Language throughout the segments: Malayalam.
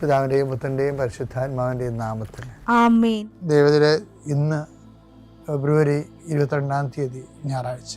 പിതാവിന്റെയും പുത്രന്റെയും പരിശുദ്ധാത്മാവിന്റെയും നാമത്തിൽ. ആമേൻ. ദൈവത്തിലെ ഇന്ന് ഫെബ്രുവരി ഇരുപത്തിരണ്ടാം തീയതി ഞായറാഴ്ച.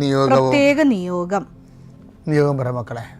നിയോഗവും പ്രത്യേക നിയോഗം. നിയോഗം പറ മക്കളെ.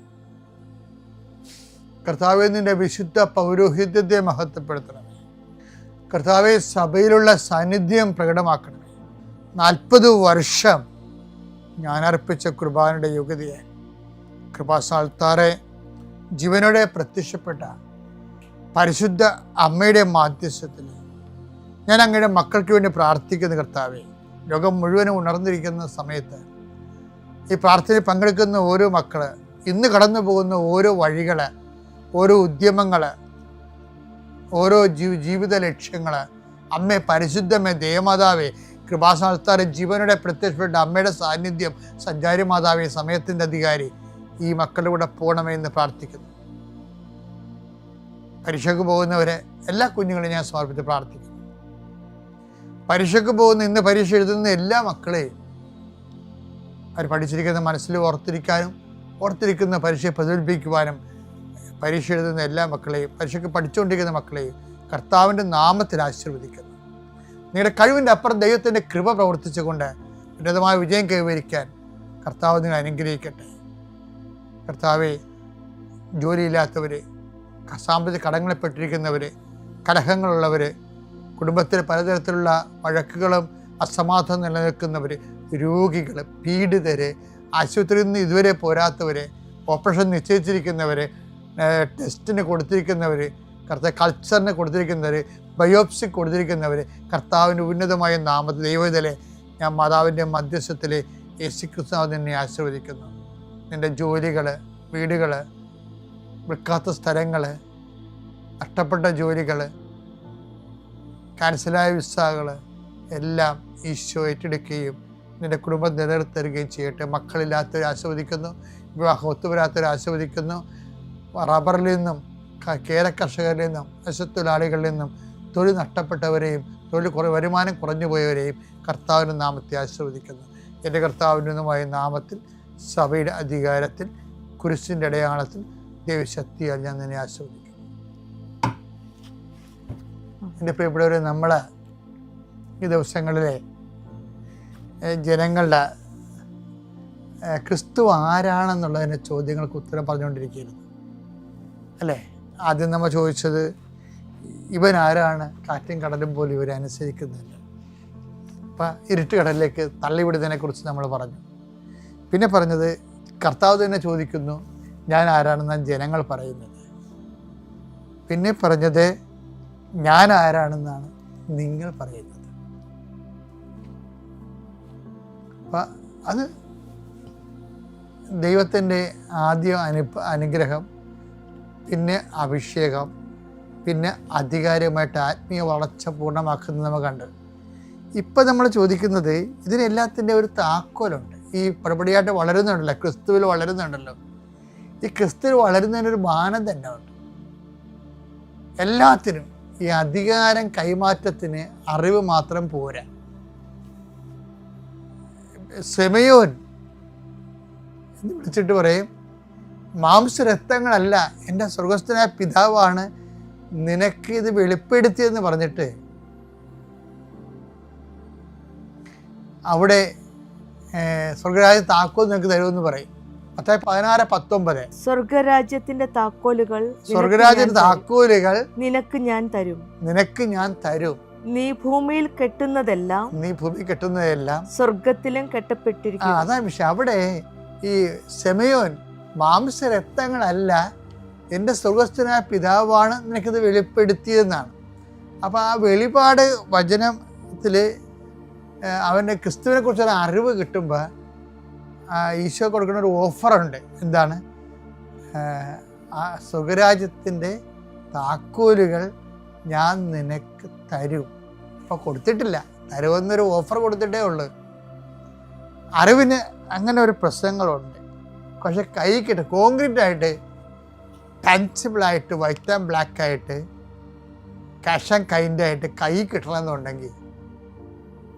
കർത്താവെ നിന്റെ വിശുദ്ധ പൗരോഹിത്യത്തെ മഹത്വപ്പെടുത്തണമേ കർത്താവെ സഭയിലുള്ള സാന്നിധ്യം പ്രകടമാക്കണമേ നാൽപ്പത് വർഷം ഞാൻ അർപ്പിച്ച കുർബാനയുടെ യോഗ്യതയെ. കൃപാസാൽത്താറെ ജീവനോടെ പ്രത്യക്ഷപ്പെട്ട പരിശുദ്ധ അമ്മയുടെ മാധ്യസ്ഥത്തിൽ ഞാൻ അങ്ങയുടെ മക്കൾക്ക് വേണ്ടി പ്രാർത്ഥിക്കുന്ന കർത്താവെ. ലോകം മുഴുവനും ഉണർന്നിരിക്കുന്ന സമയത്ത് ഈ പ്രാർത്ഥനയിൽ പങ്കെടുക്കുന്ന ഓരോ മക്കൾ ഇന്ന് കടന്നു പോകുന്ന ഓരോ വഴികൾ ഓരോ ഉദ്യമങ്ങൾ ഓരോ ജീവ ജീവിത ലക്ഷ്യങ്ങൾ അമ്മേ പരിശുദ്ധമേ ദേവമാതാവേ കൃപാസ്ഥാനത്താരെ ജീവനോടെ പ്രത്യക്ഷപ്പെട്ട അമ്മയുടെ സാന്നിധ്യം സഞ്ചാരി മാതാവേ സമയത്തിന്റെ അധികാരി ഈ മക്കളുടെ കൂടെ എന്ന് പ്രാർത്ഥിക്കുന്നു. പരീക്ഷയ്ക്ക് പോകുന്നവരെ എല്ലാ കുഞ്ഞുങ്ങളെയും ഞാൻ സമർപ്പിച്ച് പ്രാർത്ഥിക്കുന്നു. പരീക്ഷയ്ക്ക് പോകുന്ന ഇന്ന് പരീക്ഷ എഴുതുന്ന എല്ലാ മക്കളെയും അവർ പഠിച്ചിരിക്കുന്ന മനസ്സിൽ ഓർത്തിരിക്കാനും ഓർത്തിരിക്കുന്ന പരീക്ഷയെ പ്രതിഫലിപ്പിക്കുവാനും പരീക്ഷ എഴുതുന്ന എല്ലാ മക്കളെയും പരീക്ഷയ്ക്ക് പഠിച്ചുകൊണ്ടിരിക്കുന്ന മക്കളെയും കർത്താവിന്റെ നാമത്തിൽ ആശീർവദിക്കുന്നു. നിങ്ങളുടെ കഴിവിന്റെ അപ്പുറം ദൈവത്തിന്റെ കൃപ പ്രവർത്തിച്ചുകൊണ്ട് ഉന്നതമായ വിജയം കൈവരിക്കാൻ കർത്താവ് നിങ്ങൾ അനുഗ്രഹിക്കട്ടെ. കർത്താവെ ജോലിയില്ലാത്തവർ സാമ്പത്തിക കടങ്ങളിൽപ്പെട്ടിരിക്കുന്നവർ കലഹങ്ങളുള്ളവർ കുടുംബത്തിൽ പലതരത്തിലുള്ള വഴക്കുകളും അസമാധാനം നിലനിൽക്കുന്നവർ രോഗികൾ പീഡിതർ ആശുപത്രിയിൽ നിന്ന് ഇതുവരെ പോരാത്തവർ ഓപ്പറേഷൻ നിശ്ചയിച്ചിരിക്കുന്നവർ ടെസ്റ്റിന് കൊടുത്തിരിക്കുന്നവർ കർത്താവ് കൾച്ചറിന് കൊടുത്തിരിക്കുന്നവർ ബയോപ്സി കൊടുത്തിരിക്കുന്നവർ കർത്താവിന്റെ ഉന്നതമായ നാമത്തിൽ ദൈവത്തിലെ ഞാൻ മാതാവിന്റെ മധ്യസ്ഥത്തിൽ യേശു ക്രിസ്തു നിന്നെ ആശീർവദിക്കുന്നു. നിന്റെ ജോലികൾ വീടുകൾ വിൽക്കാത്ത സ്ഥലങ്ങൾ നഷ്ടപ്പെട്ട ജോലികൾ ക്യാൻസലായ വിസകൾ എല്ലാം ഈശോ ഏറ്റെടുക്കുകയും നിന്റെ കുടുംബം നിലനിർത്തരുകയും ചെയ്യട്ടെ. മക്കളില്ലാത്തവർ ആസ്വദിക്കുന്നു വിവാഹം ഒത്തുവരാത്തവരെ ആസ്വദിക്കുന്നു റബ്ബറിൽ നിന്നും കേര കർഷകരിൽ നിന്നും മത്സ്യത്തൊഴിലാളികളിൽ നിന്നും തൊഴിൽ നഷ്ടപ്പെട്ടവരെയും തൊഴിൽ കുറ വരുമാനം കുറഞ്ഞു പോയവരെയും കർത്താവിന്റെ നാമത്തെ ആശീർവദിക്കുന്നു. എന്റെ കർത്താവിന്റെതുമായ നാമത്തിൽ സഭയുടെ അധികാരത്തിൽ കുരിശിന്റെ അടയാളത്തിൽ ദൈവശക്തിയാൽ ഞാൻ നിന്നെ ആശീർവദിക്കുന്നു. എന്റെ പ്രിയപ്പെട്ടവരെ നമ്മൾ ഈ ദിവസങ്ങളിലെ ജനങ്ങളുടെ ക്രിസ്തു ആരാണെന്നുള്ളതിന്റെ ചോദ്യങ്ങൾക്ക് ഉത്തരം പറഞ്ഞുകൊണ്ടിരിക്കുകയായിരുന്നു. അല്ലേ? ആദ്യം നമ്മൾ ചോദിച്ചത് ഇവൻ ആരാണ്? കാറ്റും കടലും പോലും ഇവരെ അനുസരിക്കുന്നില്ല കടലിലേക്ക് തള്ളിവിടുന്നതിനെക്കുറിച്ച് നമ്മൾ പറഞ്ഞു. പിന്നെ പറഞ്ഞത് കർത്താവ് തന്നെ ചോദിക്കുന്നു ഞാൻ ആരാണെന്നാണ് ജനങ്ങൾ പറയുന്നത്? പിന്നെ പറഞ്ഞത് ഞാൻ ആരാണെന്നാണ് നിങ്ങൾ പറയുന്നത്. അപ്പം അത് ദൈവത്തിന്റെ ആദ്യ അനു അനുഗ്രഹം പിന്നെ അഭിഷേകം പിന്നെ അധികാരമായിട്ട് ആത്മീയ വളർച്ച പൂർണമാക്കുന്നത് നമ്മൾ കണ്ട്. ഇപ്പം നമ്മൾ ചോദിക്കുന്നത് ഇതിനെല്ലാത്തിന്റെ ഒരു താക്കോലുണ്ട്. ഈ പടപടിയായിട്ട് വളരുന്നുണ്ടല്ലോ ക്രിസ്തുവിൽ വളരുന്നുണ്ടല്ലോ. ഈ ക്രിസ്തുവിൽ വളരുന്നതിനൊരു മാനം തന്നെ ഉണ്ട്. എല്ലാത്തിനും ഈ അധികാരം കൈമാറ്റത്തിന് അറിവ് മാത്രം പോരാ. സെമയോൻ എന്ന് വിളിച്ചിട്ട് പറയും മാംസരക്തങ്ങളല്ല എന്റെ സ്വർഗസ്ഥനായ പിതാവാണ് നിനക്ക് ഇത് വെളിപ്പെടുത്തിയെന്ന് പറഞ്ഞിട്ട് അവിടെ സ്വർഗരാജ സ്വർഗരാജ്യ താക്കോൽ നിനക്ക് തരുമെന്ന് പറയും. പത്തായി പതിനാറ് പത്തൊമ്പത്. സ്വർഗരാജ്യത്തിന്റെ താക്കോലുകൾ നിനക്ക് സ്വർഗരാജ്യ ഞാൻ തരും. താക്കോലുകൾ നിനക്ക് ഞാൻ തരും. നിനക്ക് ഞാൻ തരും. നീ ഭൂമിയിൽ കെട്ടുന്നതെല്ലാം നീ ഭൂമി കെട്ടുന്നതെല്ലാം സ്വർഗത്തിലും കെട്ടപ്പെട്ടിരിക്കും അതാണ് പക്ഷെ അവിടെ ഈ സെമയോൻ മാംസരക്തങ്ങളല്ല എന്റെ സ്വർഗസ്ഥനായ പിതാവാണ് നിനക്കിത് വെളിപ്പെടുത്തിയതെന്നാണ്. അപ്പോൾ ആ വെളിപാട് വചനത്തിൽ അവന്റെ ക്രിസ്തുവിനെ കുറിച്ചൊരു അറിവ് കിട്ടുമ്പോൾ ഈശോ കൊടുക്കുന്ന ഒരു ഓഫറുണ്ട്. എന്താണ്? ആ, സുഖരാജ്യത്തിന്റെ താക്കോലുകൾ ഞാൻ നിനക്ക് തരും. അപ്പോൾ കൊടുത്തിട്ടില്ല. തരുമെന്നൊരു ഓഫർ കൊടുത്തിട്ടേ ഉള്ളൂ. അറിവിന് അങ്ങനെ ഒരു പ്രശ്നങ്ങളുണ്ട്. പക്ഷെ കൈ കിട്ടും കോൺക്രീറ്റ് ആയിട്ട് ടഞ്ചിബിളായിട്ട് വൈറ്റ് ആൻഡ് ബ്ലാക്ക് ആയിട്ട് ക്യാഷ് ആൻഡ് കൈൻഡ് ആയിട്ട് കൈ കിട്ടണമെന്നുണ്ടെങ്കിൽ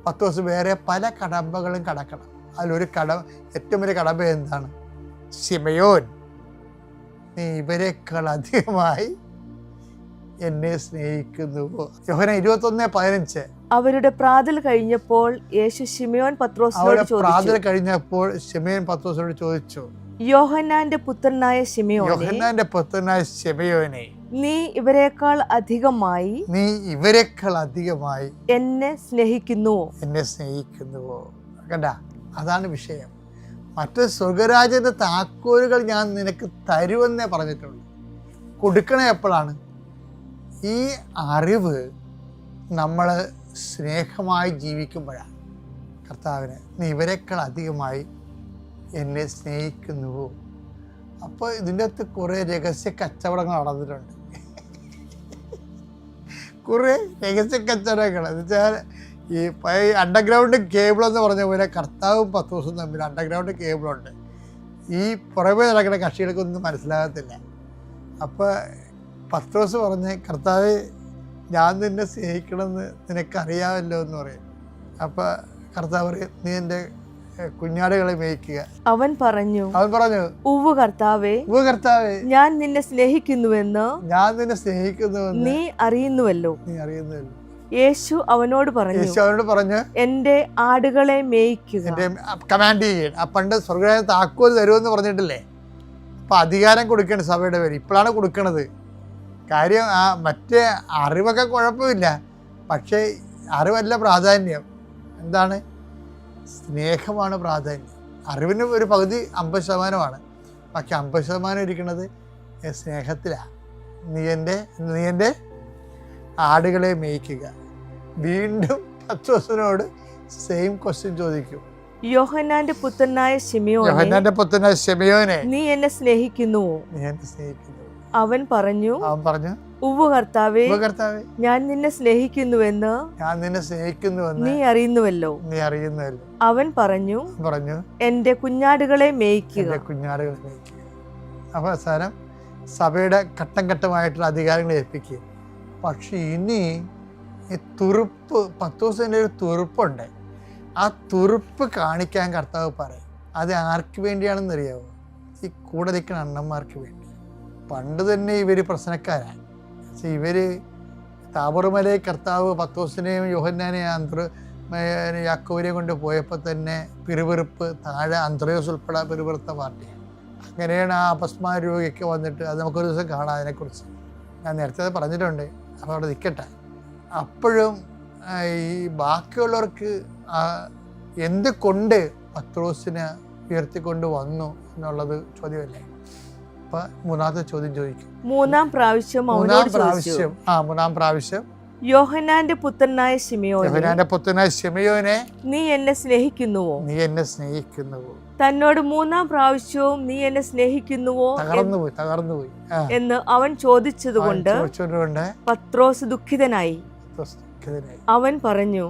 പത്ത് ദിവസം വേറെ പല കടമ്പകളും കടക്കണം. അതിലൊരു കട ഏറ്റവും വലിയ കടമ്പ എന്താണ്? സിമയോൻ. നീ ഇവരെക്കാൾ അധികമായി എന്നെ സ്നേഹിക്കുന്നുവോ യോഹന ഇരുപത്തൊന്ന് പതിനഞ്ച്. അവരുടെ പ്രാതൽ കഴിഞ്ഞപ്പോൾ യേശു ശിമയോൻ പത്രോസിനോട് പ്രാതൽ കഴിഞ്ഞപ്പോൾ ശിമയോൻ പത്രോസിനോട് ചോദിച്ചു. യോഹന്നാന്റെ പുത്രനായ യോഹന്നാന്റെ പുത്രനായ ഷിമയോനെ നീ ഇവരെക്കാൾ അധികമായി നീ ഇവരെക്കാൾ അധികമായി എന്നെ സ്നേഹിക്കുന്നുവോ? എന്നെ സ്നേഹിക്കുന്നുവോ? കണ്ട അതാണ് വിഷയം. മറ്റ് സ്വർഗരാജ്യത്തെ താക്കോലുകൾ ഞാൻ നിനക്ക് തരുമെന്നേ പറഞ്ഞിട്ടുള്ളു. കൊടുക്കണേ എപ്പോഴാണ്? ഈ അറിവ് നമ്മൾ സ്നേഹമായി ജീവിക്കുമ്പോഴാണ്. കർത്താവിന് നീ ഇവരെക്കാൾ അധികമായി എന്നെ സ്നേഹിക്കുന്നുവോ? അപ്പോൾ ഇതിന്റെ അകത്ത് കുറേ രഹസ്യ കച്ചവടങ്ങൾ നടന്നിട്ടുണ്ട്. കുറേ രഹസ്യ കച്ചവടങ്ങൾ. എന്ന് വെച്ചാൽ ഈ പഴയ അണ്ടർഗ്രൗണ്ട് കേബിൾ എന്ന് പറഞ്ഞ പോലെ കർത്താവും പത്ത് ദിവസം തമ്മിൽ അണ്ടർഗ്രൗണ്ട് കേബിളുണ്ട് ഈ പുറമേ നടക്കുന്ന കക്ഷികൾക്കൊന്നും മനസ്സിലാകത്തില്ല. അപ്പോൾ പത്ത് ദിവസം പറഞ്ഞ് കർത്താവ് ഞാൻ നിന്നെ സ്നേഹിക്കണമെന്ന് നിനക്കറിയാമല്ലോ എന്ന് പറയും. അപ്പോൾ കർത്താവ് പറയും നീ എന്റെ കുഞ്ഞാടുകളെ മേയ്ക്കുക. അവൻ പറഞ്ഞു അവൻ പറഞ്ഞു ഉവ് കർത്താവേ ഉവ് കർത്താവേ ഞാൻ നിന്നെ സ്നേഹിക്കുന്നുവെന്ന് ഞാൻ നിന്നെ സ്നേഹിക്കുന്നുവെന്ന് നീ അറിയുന്നുവല്ലോ. നീ അറിയുന്നുവല്ലോ. യേശു അവനോട് പറഞ്ഞു യേശു അവനോട് പറഞ്ഞു എന്റെ ആടുകളെ മേയ്ക്കുക. എന്റെ കമാൻഡ് ചെയ്യണം പണ്ട് സ്വർഗരാജ്യ താക്കോൽ തരുമെന്ന് പറഞ്ഞിട്ടില്ലേ? അപ്പൊ അധികാരം കൊടുക്കണം സഭയുടെ പേര് ഇപ്പോഴാണ് കൊടുക്കണത്. കാര്യം ആ മറ്റേ അറിവൊക്കെ കുഴപ്പമില്ല. പക്ഷേ അറിവല്ല പ്രാധാന്യം. എന്താണ്? സ്നേഹമാണ് പ്രാധാന്യം. അറിവിന് ഒരു പകുതി അമ്പത് ശതമാനമാണ്. ബാക്കി അമ്പത് ശതമാനം ഇരിക്കുന്നത് സ്നേഹത്തിലാണ് നീ എന്റെ നീ എന്റെ ആടുകളെ മേയ്ക്കുക. വീണ്ടും പത്തോസിനോട് സെയിം ക്വസ്റ്റ്യൻ ചോദിക്കും. യോഹന്നാന്റെ പുത്രനായ ശിമിയോനെ യോഹന്നാന്റെ പുത്രനായ ഷെമിയോനെ നീ എന്നെ സ്നേഹിക്കുന്നുവോ നീ എന്നെ സ്നേഹിക്കുന്നു. അവൻ പറഞ്ഞു അവൻ പറഞ്ഞു ഉവ്വ് കർത്താവേ "ഉവ്വ് കർത്താവേ. ഞാൻ നിന്നെ സ്നേഹിക്കുന്നുവെന്ന് ഞാൻ നിന്നെ സ്നേഹിക്കുന്നുവെന്ന് നീ അറിയുന്നുവല്ലോ. നീ അറിയുന്നതല്ലോ അവൻ പറഞ്ഞു പറഞ്ഞു എന്റെ കുഞ്ഞാടുകളെ മേയ്ക്കുക. കുഞ്ഞാടുകളെ സ്നേഹിക്കുക അപ്പോൾ അവസാനം സഭയുടെ ഘട്ടം ഘട്ടമായിട്ടുള്ള അധികാരങ്ങൾ ഏൽപ്പിക്കുക. പക്ഷെ ഇനി ഈ തുറുപ്പ് പത്ത് ദിവസത്തിന്റെ ഒരു തുറുപ്പുണ്ട്. ആ തുറുപ്പ് കാണിക്കാൻ കർത്താവ് പറയും അത് ആർക്ക് വേണ്ടിയാണെന്ന് അറിയാവോ ഈ കൂടെ നിൽക്കുന്ന അണ്ണന്മാർക്ക് വേണ്ടി. പണ്ട് തന്നെ ഇവർ പ്രശ്നക്കാരാണ്. ഇവർ താപറുമലയെ കർത്താവ് പത്തോസിനെയും യോഹന്നാനെയും അന്തർ യാക്കോവിനെയും കൊണ്ട് പോയപ്പോൾ തന്നെ പിറുപിറുപ്പ് താഴെ അന്ത്രയോസ് ഉൾപ്പെടെ പിറുപിറുത്ത പാർട്ടി. അങ്ങനെയാണ് ആ അപസ്മാര രോഗിക്ക് വന്നിട്ട് അത് നമുക്കൊരു ദിവസം കാണാം അതിനെക്കുറിച്ച്. ഞാൻ നേരത്തെ പറഞ്ഞിട്ടുണ്ട് അപ്പോൾ അവിടെ നിൽക്കട്ടെ. അപ്പോഴും ഈ ബാക്കിയുള്ളവർക്ക് എന്ത് കൊണ്ട് പത്രോസിനെ ഉയർത്തിക്കൊണ്ട് വന്നു എന്നുള്ളത് ചോദ്യമല്ലേ? അപ്പൊ മൂന്നാമത്തെ ചോദ്യം ചോദിക്കും. മൂന്നാം പ്രാവശ്യം മൂന്നാം പ്രാവശ്യം ആ മൂന്നാം പ്രാവശ്യം. യോഹനാന്റെ പുത്രനായ ശിമയോനെ യഹനാന്റെ പുത്രനായ ശിമയോനെ നീ എന്നെ സ്നേഹിക്കുന്നുവോ? നീ എന്നെ സ്നേഹിക്കുന്നുവോ? തന്നോട് മൂന്നാം പ്രാവശ്യവും നീ എന്നെ സ്നേഹിക്കുന്നുവോ തകർന്നു പോയി തകർന്നു പോയി എന്ന് അവൻ ചോദിച്ചതുകൊണ്ട് പത്രോസ് ദുഃഖിതനായി. അവൻ പറഞ്ഞു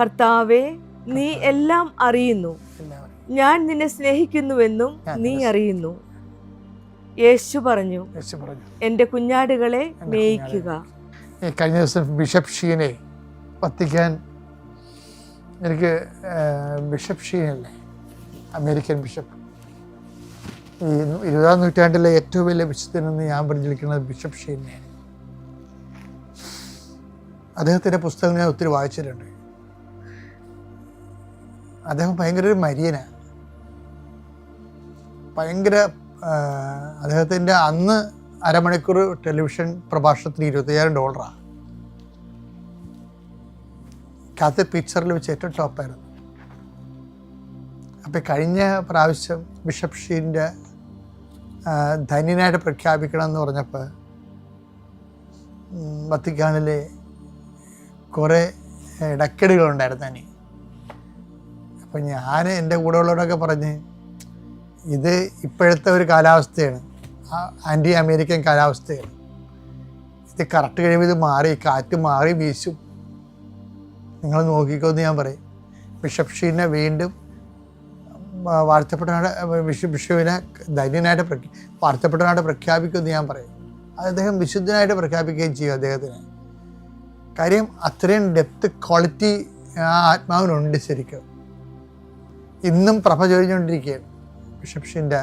കർത്താവേ നീ എല്ലാം അറിയുന്നു. ഞാൻ നിന്നെ സ്നേഹിക്കുന്നുവെന്നും നീ അറിയുന്നു. യേശു പറഞ്ഞു യേശു പറഞ്ഞു. എന്റെ കുഞ്ഞാടുകളെ മേയിക്കുക. കഴിഞ്ഞ ദിവസം ബിഷപ്പ് ഷീനെ വത്തിക്കാൻ എനിക്ക് ബിഷപ്പ് ഷീനല്ലേ അമേരിക്കൻ ബിഷപ്പ്. ഈ ഇരുപതാം നൂറ്റാണ്ടിലെ ഏറ്റവും വലിയ വിശുദ്ധനെന്ന് ഞാൻ പരിചരിക്കുന്നത് ബിഷപ്പ് ഷീനെയാണ്. അദ്ദേഹത്തിന്റെ പുസ്തകം ഞാൻ ഒത്തിരി വായിച്ചിട്ടുണ്ട്. അദ്ദേഹം ഭയങ്കര ഒരു മരിയനാണ് ഭയങ്കര അദ്ദേഹത്തിന്റെ അന്ന് അരമണിക്കൂർ ടെലിവിഷൻ പ്രഭാഷണത്തിന് ഇരുപത്തയ്യായിരം ഡോളറാണ് കാത്തി പിക്ചറിൽ വെച്ച് ഏറ്റവും ടോപ്പായിരുന്നു അപ്പോൾ കഴിഞ്ഞ പ്രാവശ്യം ബിഷപ്പ് ഷീന്റെ ധന്യനായിട്ട് പ്രഖ്യാപിക്കണം എന്ന് പറഞ്ഞപ്പോൾ വത്തിക്കാനിൽ കുറേ ഇടക്കെടുകളുണ്ടായിരുന്നു അനി അപ്പം ഞാൻ എന്റെ കൂടെ ഉള്ളവരൊക്കെ പറഞ്ഞ് ഇത് ഇപ്പോഴത്തെ ഒരു കാലാവസ്ഥയാണ്. ആന്റി അമേരിക്കൻ കാലാവസ്ഥയാണ്. ഇത് കറക്റ്റ് കഴിയുമ്പോൾ ഇത് മാറി കാറ്റ് മാറി വീശും. നിങ്ങൾ നോക്കിക്കോന്ന് ഞാൻ പറയും. ബിഷപ്പ് ഷീനെ വീണ്ടും വാ- വാഴ്ത്തപ്പെട്ടവനായിട്ട് ബിഷപ്പ് ബിഷുവിനെ ധന്യനായിട്ട് പ്രഖ്യാ വാഴ്ത്തപ്പെട്ടവനായിട്ട് പ്രഖ്യാപിക്കുമെന്ന് ഞാൻ പറയും. അത് അദ്ദേഹം വിശുദ്ധനായിട്ട് പ്രഖ്യാപിക്കുകയും ചെയ്യും അദ്ദേഹത്തിന്. കാര്യം അത്രയും ഡെപ്ത് ക്വാളിറ്റി ആ ആത്മാവിനുണ്ട് ശരിക്കും. ഇന്നും പ്രഭ ചൊരിഞ്ഞുകൊണ്ടിരിക്കുകയാണ്. ബിഷപ്പ് ഷീന്റെ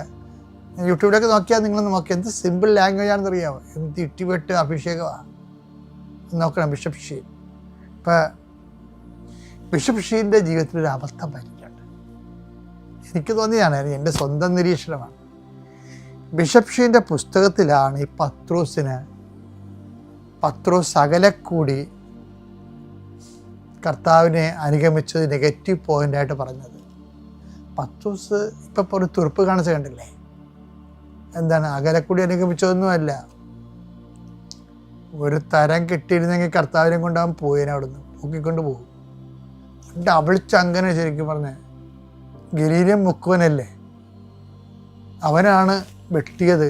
യൂട്യൂബിലൊക്കെ നോക്കിയാൽ നിങ്ങൾ നോക്കി എന്ത് സിമ്പിൾ ലാംഗ്വേജ് ആണെന്ന് അറിയാമോ എന്ത് ഇട്ടിവെട്ട് അഭിഷേകമാണ് നോക്കണം ബിഷപ്പ് ഷീൻ. ഇപ്പം ബിഷപ്പ് ഷീന്റെ ജീവിതത്തിൽ ഒരു അബദ്ധം പറ്റിയിട്ടുണ്ട്. എനിക്ക് തോന്നിയതാണ് എന്റെ സ്വന്തം നിരീക്ഷണമാണ്. ബിഷപ്പ് ഷീന്റെ പുസ്തകത്തിലാണ് ഈ പത്രോസിന് പത്രോസ് സകലക്കൂടി കർത്താവിനെ അനുഗമിച്ചത് നെഗറ്റീവ് പോയിന്റായിട്ട് പറഞ്ഞത്. പത്രോസ് ഇപ്പം ഒരു തുറപ്പ് കാണിച്ച കണ്ടില്ലേ? എന്താണ് അകലക്കൂടി അനുഗമിച്ചതൊന്നുമല്ല. ഒരു തരം കിട്ടിയിരുന്നെങ്കിൽ കർത്താവിനെ കൊണ്ട് അവൻ പോയേനെ അവിടുന്ന് പൊക്കിക്കൊണ്ട് പോകും. ഡബിൾ ചങ്കന ശരിക്കും പറഞ്ഞ ഗലീലം മുക്കുവനല്ലേ? അവനാണ് വെട്ടിയത്.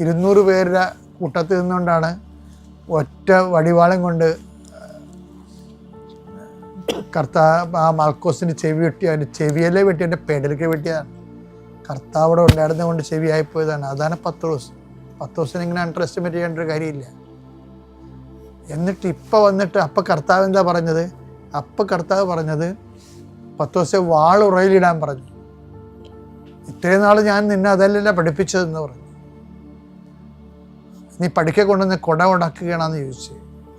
ഇരുന്നൂറ് പേരുടെ കൂട്ടത്തിൽ നിന്നുകൊണ്ടാണ് ഒറ്റ വടിവാളം കൊണ്ട് കർത്താവ് ആ മൽക്കോസിന് ചെവി വെട്ടി അതിന്റെ ചെവിയല്ലേ വെട്ടി അവന്റെ പെടലേക്ക് വെട്ടിയതാണ് കർത്താവ് അവിടെ ഉണ്ടായിരുന്നത് കൊണ്ട് ചെവിയായിപ്പോയതാണ് അതാണ് പത്രോസ്. പത്രോസിനെ ഇങ്ങനെ അണ്ടർ എസ്റ്റിമേറ്റ് ചെയ്യേണ്ട ഒരു കാര്യമില്ല. എന്നിട്ട് ഇപ്പം വന്നിട്ട് അപ്പം കർത്താവ് എന്താ പറഞ്ഞത്? അപ്പം കർത്താവ് പറഞ്ഞത് പത്തോസെ വാളുറയിലിടാൻ പറഞ്ഞു. ഇത്രയും നാൾ ഞാൻ നിന്നെ അതല്ലല്ല പഠിപ്പിച്ചതെന്ന് പറഞ്ഞു. നീ പഠിക്കൊണ്ടുവന്ന് കൊണ്ടുവന്ന് കൊട ഉടക്കുകയാണെന്ന് ചോദിച്ചു.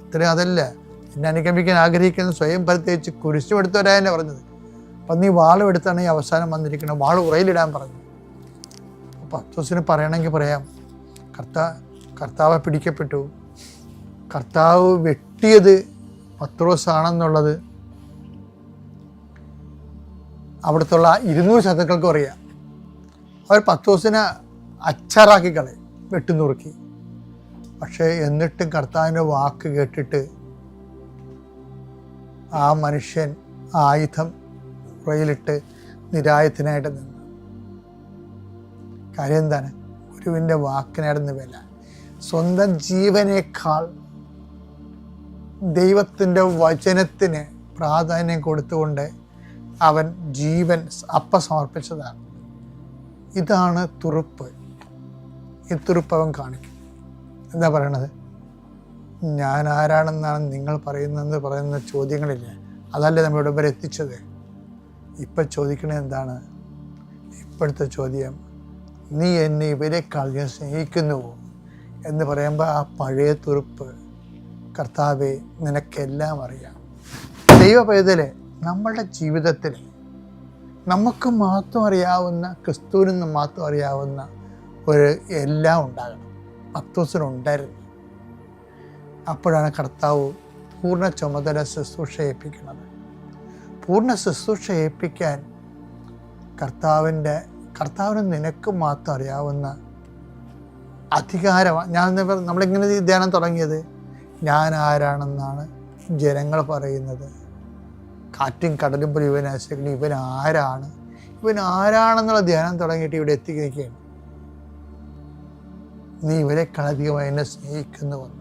ഇത്രയും അതല്ല. എന്നെ അനുഗമിക്കാൻ ആഗ്രഹിക്കുന്ന സ്വയം പരിത്തേച്ച് കുരിശും എടുത്തു വരാനെ പറഞ്ഞത്. അപ്പം നീ വാളും എടുത്താണ് ഈ അവസാനം വന്നിരിക്കുന്നത്. വാൾ ഉറയിലിടാൻ പറഞ്ഞു. അപ്പം അത്തോസിന് പറയണമെങ്കിൽ പറയാം കർത്താ കർത്താവ് പിടിക്കപ്പെട്ടു. കർത്താവ് വെട്ടിയത് പത്രോസ് ആണെന്നുള്ളത് അവിടുത്തുള്ള ഇരുന്നൂറ് ശത്രുക്കൾക്കും അറിയാം. അവർ പത്തോസിനെ അച്ചാറാക്കി കളയും വെട്ടുനുറുക്കി. പക്ഷേ എന്നിട്ടും കർത്താവിന്റെ വാക്ക് കേട്ടിട്ട് ആ മനുഷ്യൻ ആയുധം പുറയിലിട്ട് നിരായത്തിനായിട്ട് നിന്നു. കാര്യം എന്താണ്? ഗുരുവിന്റെ വാക്കിനായിരുന്നു വില. സ്വന്തം ജീവനേക്കാൾ ദൈവത്തിന്റെ വചനത്തിന് പ്രാധാന്യം കൊടുത്തുകൊണ്ട് അവൻ ജീവൻ അപ്പ സമർപ്പിച്ചതാണ്. ഇതാണ് തുറുപ്പ്. ഈ തുറുപ്പ് അവൻ കാണിക്കും. എന്താ പറയണത്? ഞാൻ ആരാണെന്നാണ് നിങ്ങൾ പറയുന്നതെന്ന് പറയുന്ന ചോദ്യങ്ങളില്ലേ? അതല്ലേ നമ്മൾ ഇവിടെ വരെ എത്തിച്ചത്? ഇപ്പം ചോദിക്കണത് എന്താണ്? ഇപ്പോഴത്തെ ചോദ്യം നീ എന്നെ ഇവരെക്കാൾ ഞാൻ സ്നേഹിക്കുന്നുവോ എന്ന് പറയുമ്പോൾ ആ പഴയ തുറുപ്പ് കർത്താവെ നിനക്കെല്ലാം അറിയാം. ദൈവ പൈതലെ നമ്മളുടെ ജീവിതത്തിൽ നമുക്ക് മാത്രം അറിയാവുന്ന ക്രിസ്തുവിന് മാത്രം അറിയാവുന്ന ഒരു എല്ലാം ഉണ്ടാകണം. പത്തോസിനുണ്ടായിരുന്നു അപ്പോഴാണ് കർത്താവ് പൂർണ ചുമതല ശുശ്രൂഷ ഏൽപ്പിക്കുന്നത്. പൂർണ ശുശ്രൂഷ ഏൽപ്പിക്കാൻ കർത്താവിന്റെ കർത്താവിന് നിനക്ക് മാത്രം അറിയാവുന്ന അധികാരമാണ് ഞാൻ നമ്മളിങ്ങനെ ധ്യാനം തുടങ്ങിയത് ഞാൻ ആരാണെന്നാണ് ജനങ്ങൾ പറയുന്നത്. കാറ്റും കടലും പോലും ഇവൻ ഇവൻ ആരാണ്? ഇവൻ ആരാണെന്നുള്ള ധ്യാനം തുടങ്ങിയിട്ട് ഇവിടെ എത്തി നിൽക്കുകയാണ് നീ ഇവരെക്കാളധികമായി എന്നെ സ്നേഹിക്കുന്നുവെന്ന്.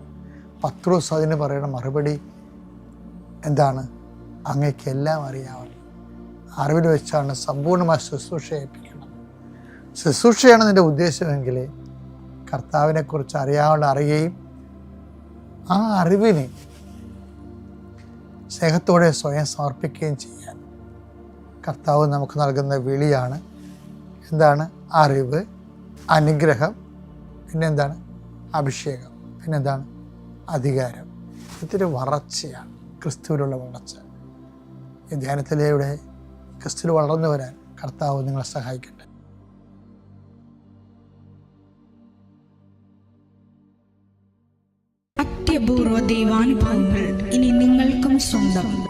പത്രോസ് അതിന് പറയുന്ന മറുപടി എന്താണ്? അങ്ങയ്ക്ക് എല്ലാം അറിയാവുന്നു അറിവിൽ വെച്ചാണ് സമ്പൂർണമായി ശുശ്രൂഷ ഏൽപ്പിക്കുന്നത്. ശുശ്രൂഷയാണ് നിന്റെ ഉദ്ദേശമെങ്കിൽ കർത്താവിനെക്കുറിച്ച് അറിയാവുന്ന അറിയുകയും ആ അറിവിനെ സ്നേഹത്തോടെ സ്വയം സമർപ്പിക്കുകയും ചെയ്യാൻ കർത്താവ് നമുക്ക് നൽകുന്ന വിളിയാണ്. എന്താണ്? അറിവ് അനുഗ്രഹം പിന്നെന്താണ്? അഭിഷേകം പിന്നെന്താണ്? അധികാരം. ഇതൊരു വളർച്ചയാണ്. ക്രിസ്തുവിലുള്ള വളർച്ച. ഈ ധ്യാനത്തിലൂടെ ക്രിസ്തുവിൽ വളർന്നു വരാൻ കർത്താവ് നിങ്ങളെ സഹായിക്കട്ടെ. അത്യപൂർവ ദൈവാനുഭവങ്ങൾ ഇനി നിങ്ങൾക്കും സ്വന്തം.